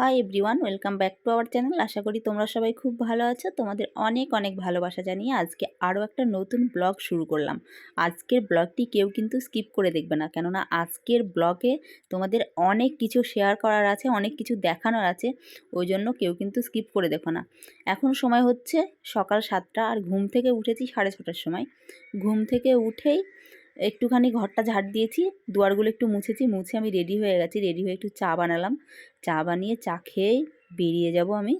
Hi everyone welcome back to our channel আশা করি তোমরা সবাই খুব ভালো আছো। তোমাদের অনেক অনেক ভালোবাসা জানিয়ে আজকে আরও একটা নতুন ব্লগ শুরু করলাম। আজকের ব্লগটি কেউ কিন্তু স্কিপ করে দেখবে না, কেননা আজকের ব্লগে তোমাদের অনেক কিছু শেয়ার করার আছে, অনেক কিছু দেখানোর আছে ওই জন্য কেউ কিন্তু স্কিপ করে দেখো না। এখন সময় হচ্ছে সকাল সাতটা, আর ঘুম থেকে উঠেছি সাড়ে ছটার সময়। ঘুম থেকে উঠেই একটুখানি ঘরটা ঝাড় দিয়েছি, দুয়ারগুলো একটু মুছেছি, মুছে আমি রেডি হয়ে গেছি রেডি হয়ে একটু চা বানালাম। চা বানিয়ে চা খেয়েই বেরিয়ে যাব আমি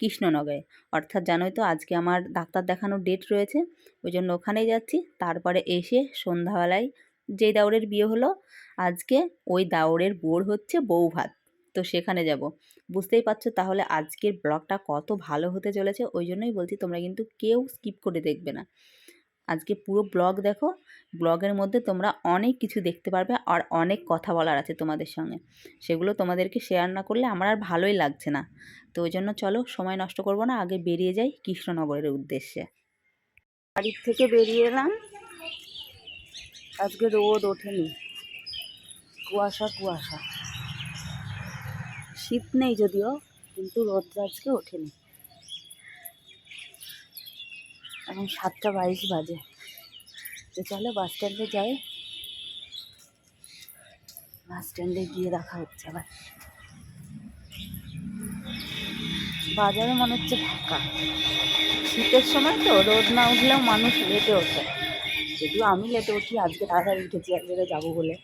কৃষ্ণনগরে। অর্থাৎ জানোই তো আজকে আমার ডাক্তার দেখানোর ডেট রয়েছে ওই জন্য ওখানেই যাচ্ছি। তারপরে এসে সন্ধ্যাবেলায় যেই দাউরের বিয়ে হলো, আজকে ওই দাউরের বোর হচ্ছে বউ ভাত তো সেখানে যাব। বুঝতেই পারছ তাহলে আজকের ব্লগটা কত ভালো হতে চলেছে ওই জন্যই বলছি তোমরা কিন্তু কেউ স্কিপ করে দেখবে না। আজকে পুরো ব্লগ দেখো। ব্লগের মধ্যে তোমরা অনেক কিছু দেখতে পারবে আর অনেক কথা বলার আছে তোমাদের সঙ্গে। সেগুলো তোমাদেরকে শেয়ার না করলে আমার আর ভালোই লাগছে না। তো ওই জন্য চলো, সময় নষ্ট করব না, আগে বেরিয়ে যাই কৃষ্ণনগরের উদ্দেশ্যে। বাড়ির থেকে বেরিয়ে এলাম। আজকে রোদ ওঠেনি। কুয়াশা কুয়াশা। শীত নেই যদিও, কিন্তু রোদটা আজকে ওঠেনি। এখন সাতটা বাইশ বাজে। তো চলো বাস স্ট্যান্ডে যাই। বাস স্ট্যান্ডে গিয়ে দেখা হচ্ছে আবার। বাজারে মনে হচ্ছে ফাঁকা। শীতের সময় তো রোদ না উঠলেও মানুষ লেটে ওঠে। যদিও আমি লেটে উঠি, আজকে তাড়াতাড়ি উঠেছি, এক জায়গায় যাব বলে।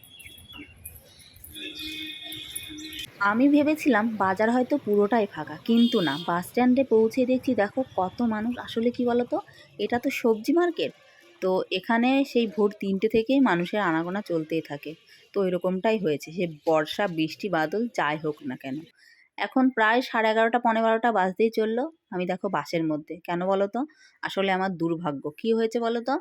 আমি ভেবেছিলাম বাজার হয়তো পুরোটাই ফাঁকা, কিন্তু না। বাস স্ট্যান্ডে পৌঁছে দেখছি, দেখো কত মানুষ। আসলে কি বলতো? এটা তো সবজি মার্কেট। তো এখানে সেই ভোর তিনটে থেকেই মানুষের আনাগোনা চলতেই থাকে। তো এরকমটাই হয়েছে। সে বর্ষা, বৃষ্টি, বাদল, যাই হোক না কেন। এখন প্রায় সাড়ে এগারোটা পনেরো বারোটা বাজতেই চলল। আমি দেখো বাসের মধ্যে। কেন বলো তো আসলে আমার দুর্ভাগ্য। কি হয়েছে বলো তো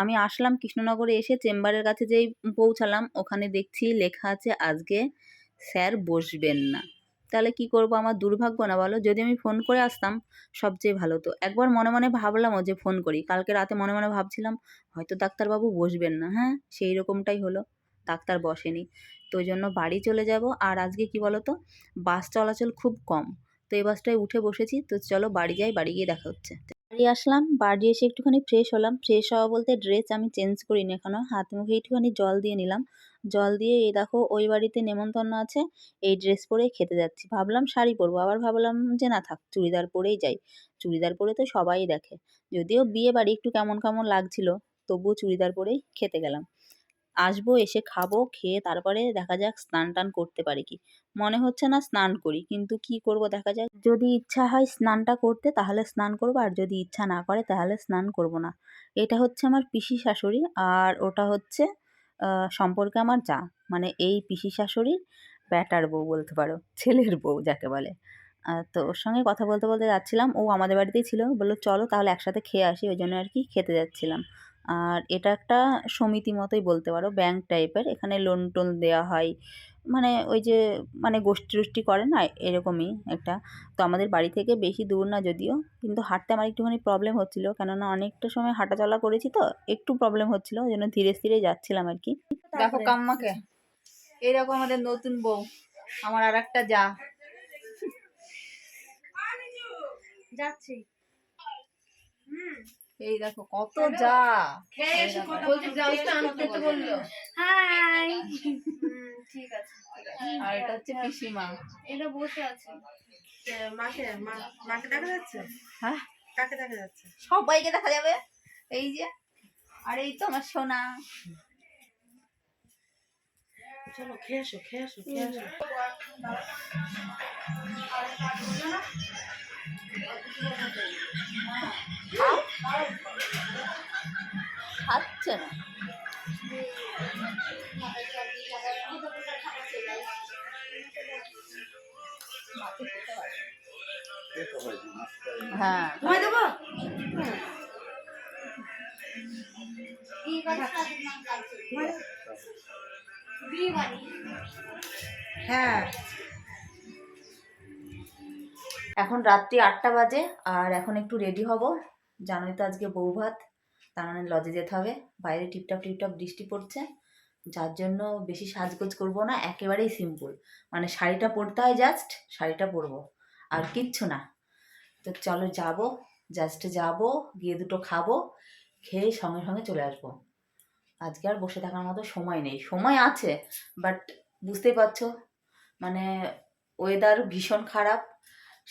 আমি আসলাম কৃষ্ণনগরে এসে চেম্বারের কাছে যেই পৌঁছালাম, ওখানে দেখছি লেখা আছে আজকে স্যার বসবেন না। তাহলে কি করব আমার দুর্ভাগ্য না বলো? যদি আমি ফোন করে আসতাম সবচেয়ে ভালো তো একবার মনে মনে ভাবলামও যে ফোন করি। কালকে রাতে মনে মনে ভাবছিলাম, হয়তো ডাক্তারবাবু বসবেন না। হ্যাঁ সেই রকমটাই হলো। ডাক্তার বসেনি। তো জন্য বাড়ি চলে যাব। আর আজকে কি বলো তো? বাস চলাচল খুব কম। তো এই বাসটায় উঠে বসেছি। তো চলো বাড়ি যাই, বাড়ি গিয়ে দেখা হচ্ছে। বাড়ি আসলাম। বাড়ি এসে একটুখানি ফ্রেশ হলাম। ফ্রেশ হওয়া বলতে ড্রেস আমি চেঞ্জ করিনি এখনও হাত মুখে একটুখানি জল দিয়ে নিলাম। জল দিয়ে, এই দেখো, ওই বাড়িতে নেমন্তন্ন আছে, এই ড্রেস পরেই খেতে যাচ্ছি। ভাবলাম শাড়ি পরবো, আবার ভাবলাম যে না থাক, চুড়িদার পরেই যাই। চুড়িদার পরে তো সবাই দেখে। যদিও বিয়ে বাড়ি একটু কেমন কেমন লাগছিল, তবুও চুড়িদার পরেই খেতে গেলাম। আসব, এসে খাব, খেয়ে তারপরে দেখা যাক স্নান টান করতে পারি কি। মনে হচ্ছে না স্নান করি, কিন্তু কি করব দেখা যাক। যদি ইচ্ছা হয় স্নানটা করতে, তাহলে স্নান করব, আর যদি ইচ্ছা না করে, তাহলে স্নান করব না। এটা হচ্ছে আমার পিসি শাশুড়ি, আর ওটা হচ্ছে সম্পর্কে আমার যা। মানে এই পিসি শাশুড়ির ব্যাটার বউ বলতে পারো, ছেলের বউ যাকে বলে। তো ওর সঙ্গে কথা বলতে বলতে যাচ্ছিলাম। ও আমাদের বাড়িতেই ছিল। বলল, চলো তাহলে একসাথে খেয়ে আসি। ওই জন্য আর কি খেতে যাচ্ছিলাম। আর এটা একটা সমিতি মতোই বলতে পারো ব্যাংক টাইপের এখানে লোন টোন দেওয়া হয়। মানে ওই যে মানে গোষ্ঠী টোষ্ঠী করে না এরকমই একটা। তো আমাদের বাড়ি থেকে বেশি দূর না যদিও কিন্তু হাঁটতে আমার একটুখানি প্রবলেম হচ্ছিল। কেননা অনেকটা সময় হাঁটাচলা করেছি তো একটু প্রবলেম হচ্ছিল। ওই জন্য ধীরে ধীরে যাচ্ছিলাম আর কি। দেখো কাম্মাকে এইরকম আমাদের নতুন বউ। আমার আর একটা যা যাচ্ছি। এই দেখো কত যা। বলছি ব্লাউজটা আনতে তো বলল। হাই। ঠিক আছে। আর এটা হচ্ছে পিসিমা। এটা বসে আছে। মাকে মাকে দেখা যাচ্ছে? হ্যাঁ? কাকে দেখা যাচ্ছে? সবাইকে দেখা যাবে। এই যে আর এই তো আমার সোনা। চলো খেয়ে আসো খেয়ে আসো খেয়ে আসো। খাচ্ছে না। হ্যাঁ। দেবো? হ্যাঁ। এখন রাত্রি আটটা বাজে আর এখন একটু রেডি হব। জানোই তো আজকে বউ ভাত তার মানে লজে যেতে হবে। বাইরে টিপটাপ টিপটাপ বৃষ্টি পড়ছে, যার জন্য বেশি সাজগোজ করব না, একেবারেই সিম্পল মানে শাড়িটা পরতে হয় জাস্ট শাড়িটা পরবো, আর কিচ্ছু না। তো চলো যাব জাস্ট যাব, গিয়ে দুটো খাব, খেয়ে সঙ্গে সঙ্গে চলে আসব। আজকে আর বসে থাকার মতো সময় নেই। সময় আছে বাট বুঝতেই পারছ মানে ওয়েদার ভীষণ খারাপ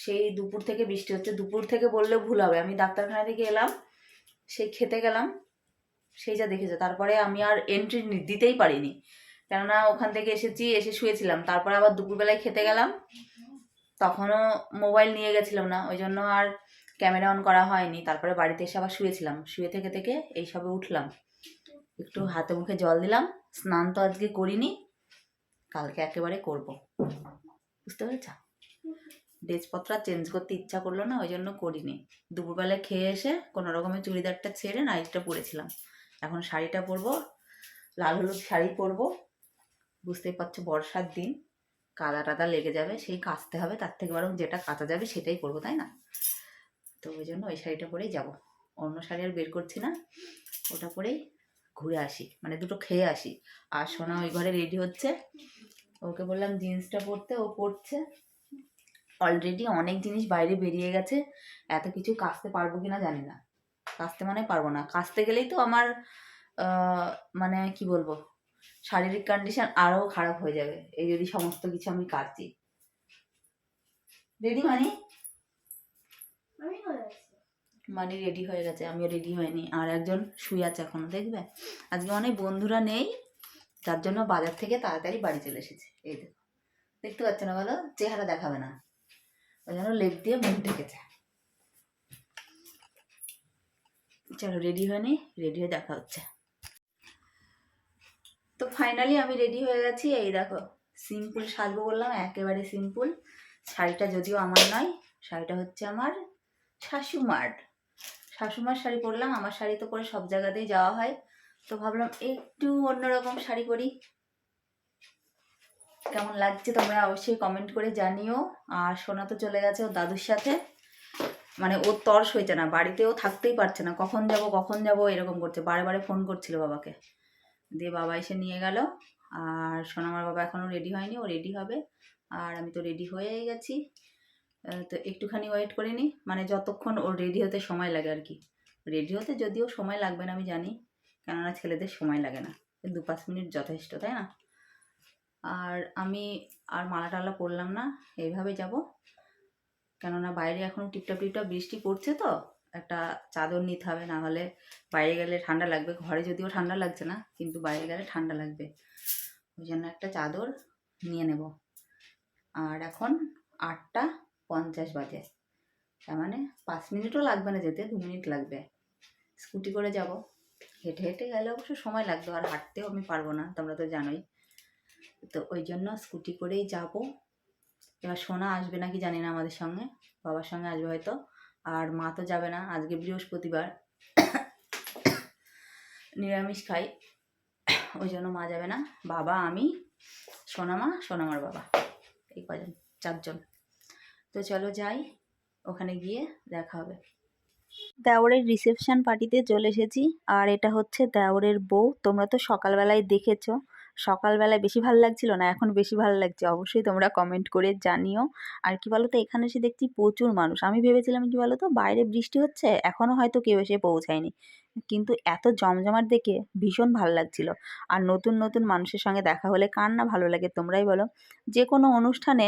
সেই দুপুর থেকে বৃষ্টি হচ্ছে। দুপুর থেকে বললেও ভুল হবে। আমি ডাক্তারখানা থেকে এলাম সেই খেতে গেলাম, সেই যা দেখেছে। তারপরে আমি আর এন্ট্রি দিতেই পারিনি। কেননা ওখান থেকে এসেছি, এসে শুয়েছিলাম। তারপরে আবার দুপুরবেলায় খেতে গেলাম। তখনও মোবাইল নিয়ে গেছিলাম না। ওই জন্য আর ক্যামেরা অন করা হয়নি। তারপরে বাড়িতে এসে আবার শুয়েছিলাম। শুয়ে থেকে থেকে এই সবে উঠলাম। একটু হাতে মুখে জল দিলাম। স্নান তো আজকে করিনি। কালকে একেবারে করব। বুঝতে পেরেছ? ড্রেসপত্র চেঞ্জ করতে ইচ্ছা করল না, ওই জন্য করিনি। দুপুরবেলায় খেয়ে এসে কোনো রকমের চুড়িদারটা ছেড়ে নাইটটা পরেছিলাম। এখন শাড়িটা পরবো, লাল হলুদ শাড়ি পরবো। বুঝতেই পারছ বর্ষার দিন, কাদা টাদা লেগে যাবে, সেই কাচতে হবে, তার থেকে বরং যেটা কাচা যাবে সেটাই করব তাই না? তো ওই জন্য ওই শাড়িটা পরেই যাব। অন্য শাড়ি আর বের করছি না, ওটা পরেই ঘুরে আসি মানে দুটো খেয়ে আসি। আর সোনা ওই ঘরে রেডি হচ্ছে। ওকে বললাম জিন্সটা পরতে, ও পরছে। অলরেডি অনেক জিনিস বাইরে বেরিয়ে গেছে। এত কিছু কাচতে পারব কিনা জানি না। কাচতে মানে পারব না। কাচতে গেলেই তো আমার মানে কি বলব? শারীরিক কন্ডিশন আরও খারাপ হয়ে যাবে। এই যদি সমস্ত কিছু আমি কাচি রেডি মানি মানে রেডি হয়ে গেছে। আমিও রেডি হয়নি। আর একজন শুয়ে আছে এখনও দেখবে? আজকে অনেক বন্ধুরা নেই যার জন্য বাজার থেকে তাড়াতাড়ি বাড়ি চলে এসেছে। এই দেখো। দেখতে পাচ্ছ না বলো? চেহারা দেখাবে না। ওই জন্য লেপ দিয়ে মুখ ঢেকেছে চলো রেডি হয়নি রেডি হয়ে দেখা হচ্ছে। তো ফাইনালি আমি রেডি হয়ে গেছি, এই দেখো সিম্পল সাজবো বললাম, একেবারে সিম্পল শাড়িটা যদিও আমার নয়, শাড়িটা হচ্ছে আমার শাশুমার। শাশুমার শাড়ি পরলাম, আমার শাড়ি তো পরে সব জায়গাতেই যাওয়া হয়। তো ভাবলাম একটু অন্যরকম শাড়ি পরি। কেমন লাগছে তোমরা অবশ্যই কমেন্ট করে জানিও। আর সোনা তো চলে গেছে ওর দাদুর সাথে। মানে ওর তর্স হয়েছে না, বাড়িতেও থাকতেই পারছে না। কখন যাব কখন যাব এরকম করছে। বারে বারে ফোন করছিল বাবাকে। দিয়ে বাবা এসে নিয়ে গেল। আর সোনামার বাবা এখনও রেডি হয়নি, ও রেডি হবে। আর আমি তো রেডি হয়ে গেছি। তো একটুখানি ওয়েট করে নিই মানে যতক্ষণ ওর রেডি হতে সময় লাগে আর কি। রেডি হতে যদিও সময় লাগবে না, আমি জানি। কেননা ছেলেদের সময় লাগে না। দু পাঁচ মিনিট যথেষ্ট, তাই না? আর আমি আর মালা টালা পরলাম না, এইভাবে যাব। কেননা বাইরে এখনও টিপটাপ টিপটাপ বৃষ্টি পড়ছে তো, একটা চাদর নিতে হবে, না হলে বাইরে গেলে ঠান্ডা লাগবে। ঘরে যদিও ঠান্ডা লাগছে না, কিন্তু বাইরে গেলে ঠান্ডা লাগবে। ওই জন্য একটা চাদর নিয়ে নেব। আর এখন আটটা পঞ্চাশ বাজে। তার মানে পাঁচ মিনিটও লাগবে না যেতে, দু মিনিট লাগবে। স্কুটি করে যাব। হেঁটে হেঁটে গেলে অবশ্য সময় লাগবে, আর হাঁটতেও আমি পারব না, তোমরা তো জানোই। তো ওই জন্য স্কুটি করেই যাব। এবার সোনা আসবে নাকি জানি না আমাদের সঙ্গে, বাবার সঙ্গে আসবে হয়তো। আর মা তো যাবে না, আজকে বৃহস্পতিবার। নিরামিষ খাই, ওই জন্য মা যাবে না। বাবা, আমি সোনামা সোনামার বাবা। এই কজন, চারজন। তো চলো যাই, ওখানে গিয়ে দেখা হবে। দেওরের রিসেপশন পার্টিতে চলে এসেছি। আর এটা হচ্ছে দেওরের বউ। তোমরা তো সকালবেলায় দেখেছ। সকালবেলায় বেশি ভালো লাগছিল না, এখন বেশি ভালো লাগছে। অবশ্যই তোমরা কমেন্ট করে জানিও। আর কি বলতো, এখানে এসে দেখছি প্রচুর মানুষ। আমি ভেবেছিলাম কি বলতো, বাইরে বৃষ্টি হচ্ছে এখনও হয়তো কেউ এসে পৌঁছায়নি। কিন্তু এত জমজমাট দেখে ভীষণ ভালো লাগছিল। আর নতুন নতুন মানুষের সঙ্গে দেখা হলে কার না ভালো লাগে তোমরাই বলো। যে কোনো অনুষ্ঠানে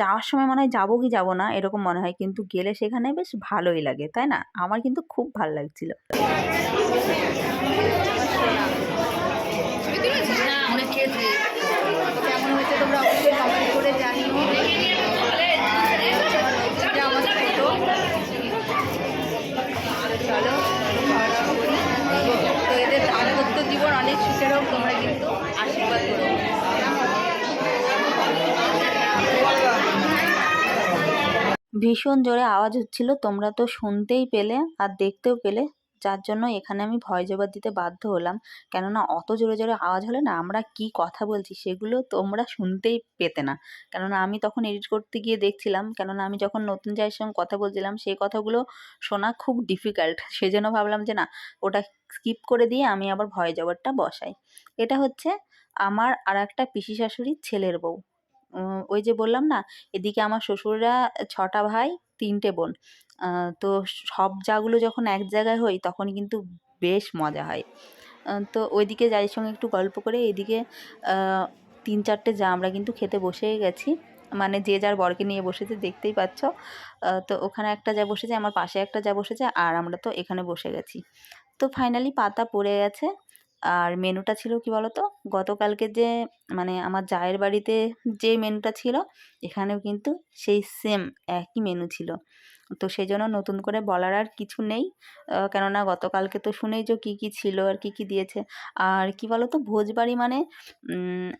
যাওয়ার সময় মনে হয় যাব কি যাব না এরকম মনে হয়, কিন্তু গেলে সেখানে বেশ ভালোই লাগে, তাই না? আমার কিন্তু খুব ভালো লাগছিল। কেমন হয়েছে তোমরা? অবশ্যই কমেন্ট করে জানিও আর এই হচ্ছে এটা আমার ফটো চলো খাওয়া দাওয়া করি তো এদের দাম্পত্য জীবন অনেক সুখের হোক তোমরা কিন্তু আশীর্বাদ করো ভীষণ জোরে আওয়াজ হচ্ছিল, তোমরা তো শুনতেই পেলে আর দেখতেও পেলে। যার জন্য এখানে আমি ভয় জবাব দিতে বাধ্য হলাম। কেননা অত জোরে জোরে আওয়াজ হলে না আমরা কি কথা বলছি সেগুলো তোমরা শুনতেই পেতে না। কেননা আমি তখন এডিট করতে গিয়ে দেখছিলাম, কেননা আমি যখন নতুন জায়ের সঙ্গে কথা বলছিলাম, সেই কথাগুলো শোনা খুব ডিফিকাল্ট সেজন্য ভাবলাম যে না, ওটা স্কিপ করে দিয়ে আমি আবার ভয় জবাবটা বসাই। এটা হচ্ছে আমার আর একটা পিসি শাশুড়ির ছেলের বউ। ওই যে বললাম না, এদিকে আমার শ্বশুররা ছটা ভাই, তিনটে বোন। তো সব জাগুলো যখন এক জায়গায় হই তখন কিন্তু বেশ মজা হয়। তো ওইদিকে যাইয়ের সঙ্গে একটু গল্প করে, এদিকে তিন চারটে যা আমরা কিন্তু খেতে বসেই গেছি। মানে যে যার বরকে নিয়ে বসেছে, দেখতেই পাচ্ছ। তো ওখানে একটা যা বসেছে, আমার পাশে একটা যা বসেছে, আর আমরা তো এখানে বসে গেছি। তো ফাইনালি পাতা পড়ে গেছে। আর মেনুটা ছিল কি বলতো? গতকালকে যে মানে আমার জায়ের বাড়িতে যে মেনুটা ছিল, এখানেও কিন্তু সেই সেম একই মেনু ছিল। তো সেই জন্য নতুন করে বলার আর কিছু নেই। কেননা গতকালকে তো শুনেইছো কী কী ছিল আর কী কী দিয়েছে। আর কি বলো তো ভোজবাড়ি মানে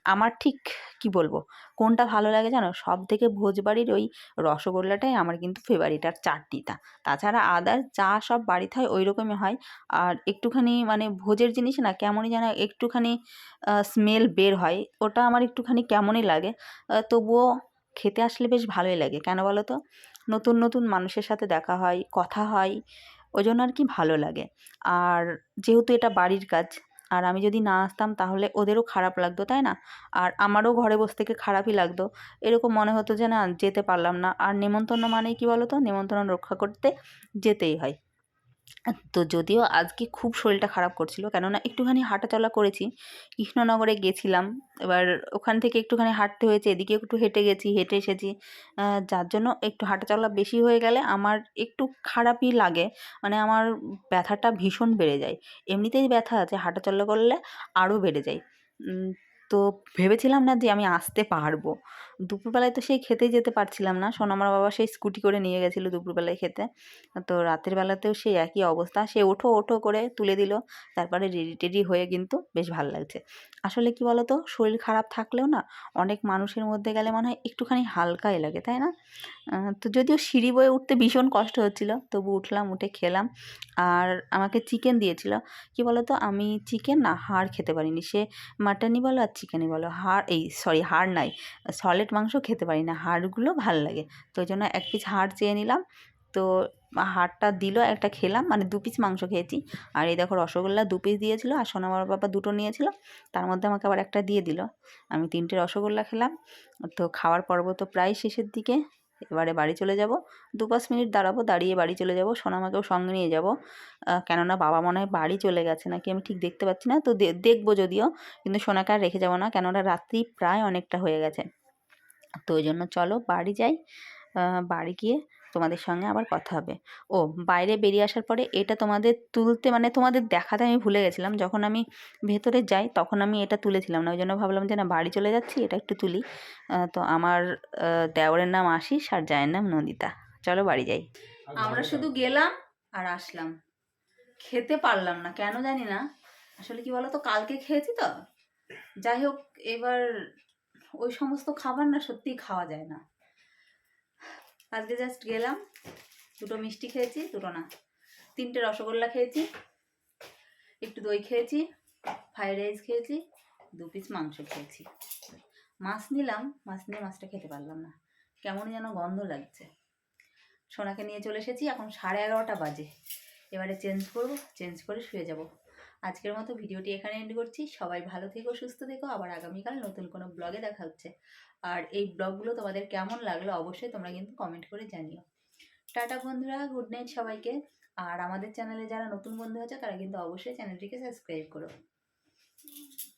আমার ঠিক কি বলব, কোনটা ভালো লাগে জানো? সব থেকে ভোজবাড়ির ওই রসগোল্লাটাই আমার কিন্তু ফেভারিট আর চাটনিটা। তাছাড়া আদার যা সব বাড়িতে হয় ওই রকমই হয়। আর একটুখানি মানে ভোজের জিনিস না কেমনই যেন একটুখানি স্মেল বের হয়। ওটা আমার একটুখানি কেমনই লাগে। তবুও খেতে আসলে বেশ ভালোই লাগে। কেন বলো তো নতুন নতুন মানুষের সাথে দেখা হয়, কথা হয় ওই জন্য আর কি ভালো লাগে। আর যেহেতু এটা বাড়ির কাজ, আর আমি যদি না আসতাম তাহলে ওদেরও খারাপ লাগতো, তাই না? আর আমারও ঘরে বসে থেকে খারাপই লাগতো। এরকম মনে হতো যে, না, যেতে পারলাম না। আর নেমন্তন্ন মানেই কি বলতো? নেমন্তন্ন রক্ষা করতে যেতেই হয়। তো যদিও আজকে খুব শরীরটা খারাপ করছিল, কেননা একটুখানি হাঁটাচলা করেছি। কৃষ্ণনগরে গেছিলাম, এবার ওখান থেকে একটুখানি হাঁটতে হয়েছে, এদিকে একটু হেঁটে গেছি, হেঁটে এসেছি। যার জন্য একটু হাঁটাচলা বেশি হয়ে গেলে আমার একটু খারাপই লাগে মানে আমার ব্যথাটা ভীষণ বেড়ে যায়। এমনিতেই ব্যথা আছে, হাঁটাচলা করলে আরও বেড়ে যায়। তো ভেবেছিলাম না যে আমি আসতে পারব। দুপুরবেলায় তো সেই খেতেই যেতে পারছিলাম না। সোনামার বাবা সেই স্কুটি করে নিয়ে গেছিল দুপুরবেলায় খেতে। তো রাতের বেলাতেও সেই একই অবস্থা। সে ওঠো ওঠো করে তুলে দিল। তারপরে রেডি টেডি হয়ে কিন্তু বেশ ভালো লাগছে। আসলে কি বলতো? শরীর খারাপ থাকলেও না অনেক মানুষের মধ্যে গেলে মনে হয় একটুখানি হালকাই লাগে, তাই না? তো যদিও সিঁড়ি বয়ে উঠতে ভীষণ কষ্ট হচ্ছিল, তবু উঠলাম, উঠে খেলাম। আর আমাকে চিকেন দিয়েছিল। কি বলতো? আমি চিকেন না, হাড় খেতে পারিনি। সে মাটনই বলো আর চিকেনই বলো। হাড়, এই সরি হাড় নাই সলিড মাংস খেতে পারি না। হাড়গুলো ভালো লাগে। তো ওই জন্য এক পিস হাড় চেয়ে নিলাম। তো হাড়টা দিল, একটা খেলাম মানে দু পিস মাংস খেয়েছি। আর এই দেখো রসগোল্লা দু পিস দিয়েছিল আর সোনামার বাবা দুটো নিয়েছিল। তার মধ্যে আমাকে আবার একটা দিয়ে দিল। আমি তিনটে রসগোল্লা খেলাম। তো খাওয়ার পর্ব তো প্রায় শেষের দিকে। এবারে বাড়ি চলে যাব। দু পাঁচ মিনিট দাঁড়াবো, দাঁড়িয়ে বাড়ি চলে যাব সোনামাকেও সঙ্গে নিয়ে যাব। কেননা বাবা মনে হয় বাড়ি চলে গেছে নাকি আমি ঠিক দেখতে পাচ্ছি না। তো দেখব যদিও। কিন্তু সোনাকে আর রেখে যাব না, কেননা রাত্রি প্রায় অনেকটা হয়ে গেছে। তো ওই জন্য চলো বাড়ি যাই। বাড়ি গিয়ে তোমাদের সঙ্গে আবার কথা হবে। ও, বাইরে বেরিয়ে আসার পরে এটা তোমাদের তুলতে মানে তোমাদের দেখাতে আমি ভুলে গেছিলাম। যখন আমি ভেতরে যাই তখন আমি এটা তুলেছিলাম না। ওই জন্য ভাবলাম যে না, বাড়ি চলে যাচ্ছি, এটা একটু তুলি। তো আমার দেওরের নাম আশিস আর জায়ের নাম নন্দিতা। চলো বাড়ি যাই। আমরা শুধু গেলাম আর আসলাম। খেতে পারলাম না, কেন জানি না। আসলে কি বলো তো কালকে খেয়েছি তো। যাই হোক, এবার ওই সমস্ত খাবার না সত্যিই খাওয়া যায় না। আজকে জাস্ট গেলাম, দুটো মিষ্টি খেয়েছি, দুটো না, তিনটে রসগোল্লা খেয়েছি, একটু দই খেয়েছি ফ্রাইড রাইস খেয়েছি, দু পিস মাংস খেয়েছি। মাছ নিলাম, মাছ নিয়ে মাছটা খেতে পারলাম না। কেমন যেন গন্ধ লাগছে। সোনাকে নিয়ে চলে এসেছি, এখন সাড়ে এগারোটা বাজে। এবারে চেঞ্জ করব চেঞ্জ করে শুয়ে যাব। আজকের মতো ভিডিওটি এখানে এন্ড করছি। সবাই ভালো থেকো, সুস্থ থেকো। আবার আগামীকাল নতুন কোনো ব্লগে দেখা হচ্ছে। আর এই ব্লগগুলো তোমাদের কেমন লাগল অবশ্যই তোমরা কিন্তু কমেন্ট করে জানিও। টাটা বন্ধুরা গুড নাইট সবাইকে। আর আমাদের চ্যানেলে যারা নতুন বন্ধু আছে, তারা কিন্তু অবশ্যই চ্যানেলটিকে সাবস্ক্রাইব করো।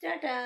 টাটা!